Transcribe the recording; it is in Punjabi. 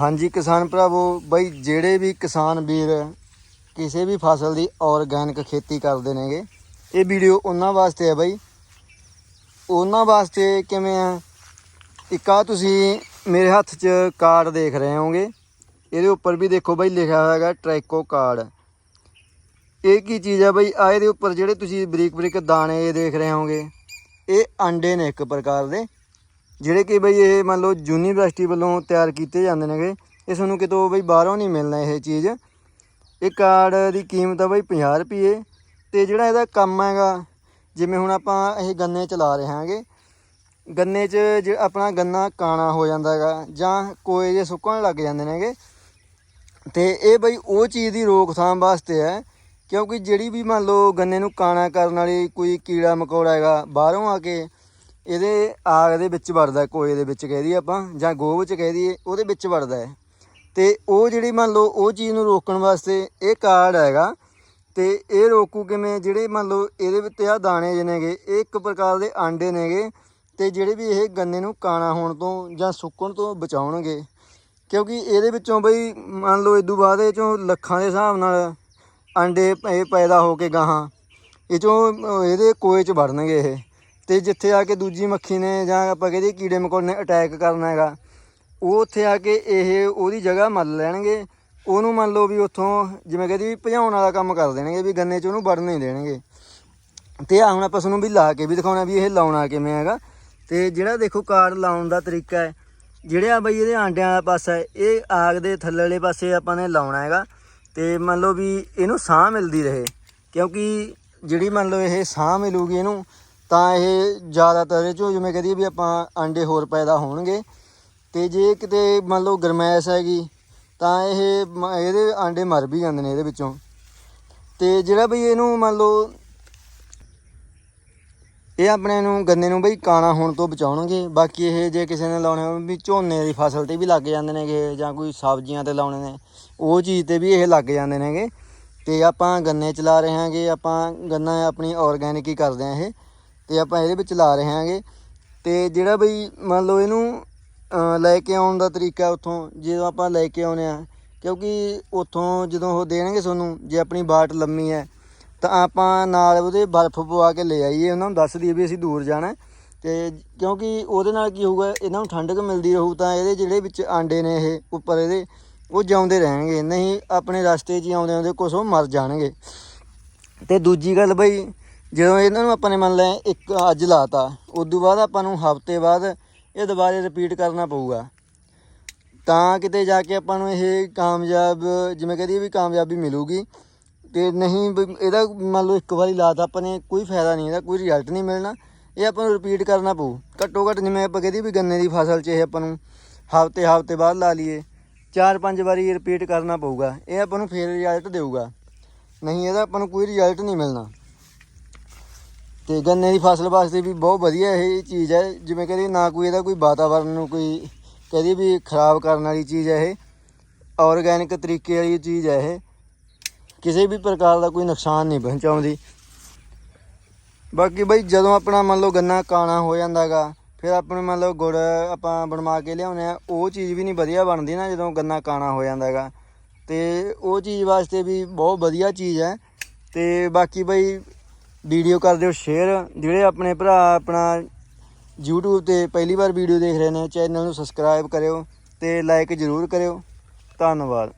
ਹਾਂਜੀ ਕਿਸਾਨ ਭਰਾਵੋ, ਬਈ ਜਿਹੜੇ ਵੀ ਕਿਸਾਨ ਵੀਰ ਕਿਸੇ ਵੀ ਫਸਲ ਦੀ ਆਰਗੈਨਿਕ ਖੇਤੀ ਕਰਦੇ ਨੇਗੇ, ਇਹ ਵੀਡੀਓ ਉਹਨਾਂ ਵਾਸਤੇ ਹੈ ਬਈ। ਉਹਨਾਂ ਵਾਸਤੇ ਕਿਵੇਂ ਆ? ਇੱਕ ਆ ਤੁਸੀਂ ਮੇਰੇ ਹੱਥ 'ਚ ਕਾਰਡ ਦੇਖ ਰਹੇ ਹੋਗੇ ਇਹਦੇ ਉੱਪਰ ਵੀ ਦੇਖੋ ਬਈ ਲਿਖਿਆ ਹੋਇਆ ਹੈਗਾ ਟਰੈਕੋ ਕਾਰਡ। ਇਹ ਕੀ ਚੀਜ਼ ਹੈ ਬਈ? ਆ ਇਹਦੇ ਉੱਪਰ ਜਿਹੜੇ ਤੁਸੀਂ ਬਰੀਕ ਬਰੀਕ ਦਾਣੇ ਦੇਖ ਰਹੇ ਹੋਗੇ ਇਹ ਆਂਡੇ ਨੇ ਇੱਕ ਪ੍ਰਕਾਰ ਦੇ। ਜਿਹੜੇ ਕਿ ਬਈ ਇਹ ਮੰਨ ਲਓ ਯੂਨੀਵਰਸਿਟੀ ਵੱਲੋਂ ਤਿਆਰ ਕੀਤੇ ਜਾਂਦੇ ਨੇਗੇ, ਇਹ ਤੁਹਾਨੂੰ ਕਿਤੋਂ ਬਈ ਬਾਹਰੋਂ ਨਹੀਂ ਮਿਲਣਾ ਇਹ ਚੀਜ਼। ਇਹ ਕਾਰਡ ਦੀ ਕੀਮਤ ਆ ਬਈ 50 ਰੁਪਏ ਤੇ ਜਿਹੜਾ ਇਹਦਾ ਕੰਮ ਹੈਗਾ, ਜਿਵੇਂ ਹੁਣ ਆਪਾਂ ਇਹ ਗੰਨੇ ਚਲਾ ਰਹੇ ਹਾਂਗੇ, ਗੰਨੇ 'ਚ ਜੇ ਆਪਣਾ ਗੰਨਾ ਕਾਣਾ ਹੋ ਜਾਂਦਾ ਹੈਗਾ ਜਾਂ ਕੋਏ ਜੇ ਸੁੱਕਣ ਲੱਗ ਜਾਂਦੇ ਨੇਗੇ, ਤੇ ਇਹ ਬਈ ਉਹ ਚੀਜ਼ ਦੀ ਰੋਕਥਾਮ ਵਾਸਤੇ ਹੈ, ਕਿਉਂਕਿ ਜਿਹੜੀ ਵੀ ਮੰਨ ਲਓ ਗੰਨੇ ਨੂੰ ਕਾਣਾ ਕਰਨ ਵਾਲੀ ਕੋਈ ਕੀੜਾ ਮਕੌੜਾ ਹੈਗਾ, ਬਾਹਰੋਂ ਆ ਕੇ ਇਹਦੇ ਆਗ ਦੇ ਵਿੱਚ ਵੜਦਾ, ਕੋਏ ਦੇ ਵਿੱਚ ਕਹਿ ਦਈਏ ਆਪਾਂ, ਜਾਂ ਗੋਹ ਵਿੱਚ ਕਹਿ ਦਈਏ, ਉਹਦੇ ਵਿੱਚ ਵੜਦਾ ਹੈ ਤੇ ਉਹ ਜਿਹੜੀ ਮੰਨ ਲਓ, ਉਹ ਚੀਜ਼ ਨੂੰ ਰੋਕਣ ਵਾਸਤੇ ਇਹ ਕਾਰਡ ਹੈਗਾ, ਤੇ ਇਹ ਰੋਕੂ ਕਿਵੇਂ? ਜਿਹੜੇ ਮੰਨ ਲਓ, ਇਹਦੇ ਵਿੱਚ ਆ ਦਾਣੇ ਜਿਹੇ ਨੇਗੇ, ਇਹ ਇੱਕ ਪ੍ਰਕਾਰ ਦੇ ਆਂਡੇ ਨੇਗੇ, ਤੇ ਜਿਹੜੇ ਵੀ ਇਹ ਗੰਨੇ ਨੂੰ ਕਾਣਾ ਹੋਣ ਤੋਂ ਜਾਂ ਸੁੱਕਣ ਤੋਂ ਬਚਾਉਣਗੇ। ਕਿਉਂਕਿ ਇਹਦੇ ਵਿੱਚੋਂ ਬਈ, ਮੰਨ ਲਓ ਇਦੋਂ ਬਾਅਦ ਇਹ ਚੋਂ ਲੱਖਾਂ ਦੇ ਹਿਸਾਬ ਨਾਲ ਆਂਡੇ ਇਹ ਪੈਦਾ ਹੋ ਕੇ ਗਾਹਾਂ, ਇਹ ਚੋਂ ਇਹਦੇ ਕੋਏ ਚ ਵੜਨਗੇ ਇਹ। ਤੇ ਜਿੱਥੇ ਆ ਕੇ ਦੂਜੀ ਮੱਖੀ ਨੇ ਜਾਂ ਆਪਾਂ ਕਹਦੇ ਕੀੜੇ ਮਕੌੜੇ ਨੇ ਅਟੈਕ ਕਰਨਾ ਹੈਗਾ, ਉਹ ਉੱਥੇ ਆ ਕੇ ਇਹ ਉਹਦੀ ਜਗ੍ਹਾ ਮੱਲ ਲੈਣਗੇ। ਉਹਨੂੰ ਮੰਨ ਲਓ ਵੀ ਉੱਥੋਂ ਜਿਵੇਂ ਕਹਦੀ ਵੀ ਭਜਾਉਣ ਵਾਲਾ ਕੰਮ ਕਰ ਦੇਣਗੇ ਵੀ ਗੰਨੇ 'ਚ ਉਹਨੂੰ ਵੜਨ ਨਹੀਂ ਦੇਣਗੇ। ਤੇ ਆ ਹੁਣ ਆਪਾਂ ਤੁਹਾਨੂੰ ਵੀ ਲਾ ਕੇ ਵੀ ਦਿਖਾਉਣਾ ਵੀ ਇਹ ਲਾਉਣਾ ਕਿਵੇਂ ਹੈਗਾ। ਤੇ ਜਿਹੜਾ ਦੇਖੋ ਕਾਰਡ ਲਾਉਣ ਦਾ ਤਰੀਕਾ ਹੈ, ਜਿਹੜੇ ਆ ਬਈ ਇਹਦੇ ਆਂਡਿਆਂ ਵਾਲਾ ਪਾਸਾ ਹੈ, ਇਹ ਆਗ ਦੇ ਥੱਲੇ ਵਾਲੇ ਪਾਸੇ ਆਪਾਂ ਨੇ ਲਾਉਣਾ ਹੈਗਾ। ਤੇ ਮੰਨ ਲਓ ਵੀ ਇਹਨੂੰ ਸਾਹ ਮਿਲਦੀ ਰਹੇ, ਕਿਉਂਕਿ ਜਿਹੜੀ ਮੰਨ ਲਓ ਇਹ ਸਾਹ ਮਿਲੂਗੀ ਇਹਨੂੰ ਤਾਂ ਇਹ ਜ਼ਿਆਦਾਤਰ ਇਹ 'ਚੋਂ ਜਿਵੇਂ ਕਹਦੀ ਵੀ ਆਪਾਂ ਆਂਡੇ ਹੋਰ ਪੈਦਾ ਹੋਣਗੇ। ਤੇ ਜੇ ਕਿਤੇ ਮੰਨ ਲਓ ਗਰਮੈਸ਼ ਹੈਗੀ, ਤਾਂ ਇਹ ਮ- ਇਹਦੇ ਆਂਡੇ ਮਰ ਵੀ ਜਾਂਦੇ ਨੇ ਇਹਦੇ ਵਿੱਚੋਂ। ਤੇ ਜਿਹੜਾ ਬਈ ਇਹਨੂੰ ਮੰਨ ਲਓ, ਇਹ ਆਪਣੇ ਨੂੰ ਗੰਨੇ ਨੂੰ ਬਈ ਕਾਣਾ ਹੋਣ ਤੋਂ ਬਚਾਉਣਗੇ। ਬਾਕੀ ਇਹ ਜੇ ਕਿਸੇ ਨੇ ਲਾਉਣੇ ਹੋਣ ਵੀ ਝੋਨੇ ਦੀ ਫਸਲ ਤੇ ਵੀ ਲੱਗ ਜਾਂਦੇ ਨੇਗੇ ਜਾਂ ਕੋਈ ਸਬਜ਼ੀਆਂ ਤੇ ਲਾਉਣੇ ਨੇ, ਉਹ ਚੀਜ਼ ਤੇ ਵੀ ਇਹ ਲੱਗ ਜਾਂਦੇ ਨੇਗੇ। ਤੇ ਆਪਾਂ ਗੰਨੇ ਚਲਾ ਰਹੇ ਹਾਂਗੇ, ਆਪਾਂ ਗੰਨਾ ਆਪਣੀ ਆਰਗੈਨਿਕ ਹੀ ਕਰਦੇ ਆ ਇਹ। ਤੇ ਆਪਾਂ ਇਹਦੇ ਵਿੱਚ ਲਾ ਰਹੇ ਹਾਂਗੇ। ਤੇ ਜਿਹੜਾ ਬਈ ਮੰਨ ਲਓ ਇਹਨੂੰ ਲੈ ਕੇ ਆਉਣ ਦਾ ਤਰੀਕਾ ਉੱਥੋਂ, ਜਦੋਂ ਆਪਾਂ ਲੈ ਕੇ ਆਉਨੇ ਆ, ਕਿਉਂਕਿ ਉੱਥੋਂ ਜਦੋਂ ਉਹ ਦੇਣਗੇ ਤੁਹਾਨੂੰ, ਜੇ ਆਪਣੀ ਬਾਟ ਲੰਮੀ ਹੈ, ਤਾਂ ਆਪਾਂ ਨਾਲ ਉਹਦੇ ਬਰਫ਼ ਪਵਾ ਕੇ ਲੈ ਆਈਏ, ਉਹਨਾਂ ਨੂੰ ਦੱਸ ਦਈਏ ਵੀ ਅਸੀਂ ਦੂਰ ਜਾਣਾ ਹੈ। ਤੇ ਕਿਉਂਕਿ ਉਹਦੇ ਨਾਲ ਕੀ ਹੋਊਗਾ, ਇਹਨਾਂ ਨੂੰ ਠੰਡਕ ਮਿਲਦੀ ਰਹੂ, ਤਾਂ ਇਹਦੇ ਜਿਹੜੇ ਵਿੱਚ ਆਂਡੇ ਨੇ ਇਹ ਉੱਪਰ ਇਹਦੇ, ਉਹ ਜਿਉਂਦੇ ਰਹਿਣਗੇ। ਨਹੀਂ, ਆਪਣੇ ਰਸਤੇ 'ਚ ਆਉਂਦੇ ਆਉਂਦੇ ਕੁਛ ਉਹ ਮਰ ਜਾਣਗੇ। ਤੇ ਦੂਜੀ ਗੱਲ ਬਈ ਜਦੋਂ ਇਹਨਾਂ ਨੂੰ ਆਪਾਂ ਨੇ ਮੰਨ ਲਿਆ ਇੱਕ ਅੱਜ ਲਾਤਾ, ਉਦੋਂ ਬਾਅਦ ਆਪਾਂ ਨੂੰ ਹਫ਼ਤੇ ਬਾਅਦ ਇਹ ਦੁਬਾਰੇ ਰਿਪੀਟ ਕਰਨਾ ਪਊਗਾ। ਤਾਂ ਕਿਤੇ ਜਾ ਕੇ ਆਪਾਂ ਨੂੰ ਇਹ ਕਾਮਯਾਬ, ਜਿਵੇਂ ਕਹਦੀ ਵੀ ਕਾਮਯਾਬੀ ਮਿਲੂਗੀ, ਤੇ ਨਹੀਂ ਵੀ ਇਹਦਾ ਮੰਨ ਲਓ ਇੱਕ ਵਾਰੀ ਲਾਤਾ ਆਪਾਂ ਨੇ, ਕੋਈ ਫਾਇਦਾ ਨਹੀਂ ਇਹਦਾ, ਕੋਈ ਰਿਜ਼ਲਟ ਨਹੀਂ ਮਿਲਣਾ, ਇਹ ਆਪਾਂ ਨੂੰ ਰਿਪੀਟ ਕਰਨਾ ਪਊ। ਘੱਟੋ ਘੱਟ ਜਿਵੇਂ ਆਪਾਂ ਕਹਦੀ ਵੀ ਗੰਨੇ ਦੀ ਫਸਲ 'ਚ ਇਹ ਆਪਾਂ ਨੂੰ ਹਫ਼ਤੇ ਹਫ਼ਤੇ ਬਾਅਦ ਲਾ ਲਈਏ, ਚਾਰ ਪੰਜ ਵਾਰੀ ਰਿਪੀਟ ਕਰਨਾ ਪਊਗਾ, ਇਹ ਆਪਾਂ ਨੂੰ ਫੇਰ ਰਿਜ਼ਲਟ ਦੇਊਗਾ। ਨਹੀਂ ਇਹਦਾ ਆਪਾਂ ਨੂੰ ਕੋਈ ਰਿਜ਼ਲਟ ਨਹੀਂ ਮਿਲਣਾ। ਤੇ ਗੰਨੇ ਦੀ ਫਸਲ ਵਾਸਤੇ ਵੀ ਬਹੁਤ ਵਧੀਆ ਇਹ ਚੀਜ਼ ਹੈ। ਜਿਵੇਂ ਕਹਿੰਦੇ ਨਾ ਕੋਈ ਇਹਦਾ ਕੋਈ ਵਾਤਾਵਰਨ ਨੂੰ ਕੋਈ ਕਹਦੀ ਵੀ ਖਰਾਬ ਕਰਨ ਵਾਲੀ ਚੀਜ਼ ਹੈ ਇਹ। ਆਰਗੈਨਿਕ ਤਰੀਕੇ ਵਾਲੀ ਚੀਜ਼ ਹੈ ਇਹ। ਕਿਸੇ ਵੀ ਪ੍ਰਕਾਰ ਦਾ ਕੋਈ ਨੁਕਸਾਨ ਨਹੀਂ ਪਹੁੰਚਾਉਂਦੀ ਬਾਕੀ ਬਈ ਜਦੋਂ ਆਪਣਾ ਮੰਨ ਲਓ ਗੰਨਾ ਕਾਣਾ ਹੋ ਜਾਂਦਾਗਾ, ਫਿਰ ਆਪਣੇ ਮੰਨ ਲਓ ਗੁੜ ਆਪਾਂ ਬਣਵਾ ਕੇ ਲਿਆਉਂਦੇ ਆ ਉਹ ਚੀਜ਼ ਵੀ ਨਹੀਂ ਵਧੀਆ ਬਣਦੀ ਨਾ ਜਦੋਂ ਗੰਨਾ ਕਾਣਾ ਹੋ ਜਾਂਦਾਗਾ। ਤੇ ਉਹ ਚੀਜ਼ ਵਾਸਤੇ ਵੀ ਬਹੁਤ ਵਧੀਆ ਚੀਜ਼ ਹੈ। ਤੇ ਬਾਕੀ ਬਈ ਵੀਡੀਓ ਕਰ ਦਿਓ ਸ਼ੇਅਰ ਜਿਹੜੇ ਆਪਣੇ ਭਰਾ, ਆਪਣਾ YouTube ਤੇ ਪਹਿਲੀ ਵਾਰ ਵੀਡੀਓ ਦੇਖ ਰਹੇ ਨੇ, ਚੈਨਲ ਨੂੰ ਸਬਸਕ੍ਰਾਈਬ ਕਰਿਓ ਤੇ ਲਾਈਕ ਜ਼ਰੂਰ ਕਰਿਓ। ਧੰਨਵਾਦ।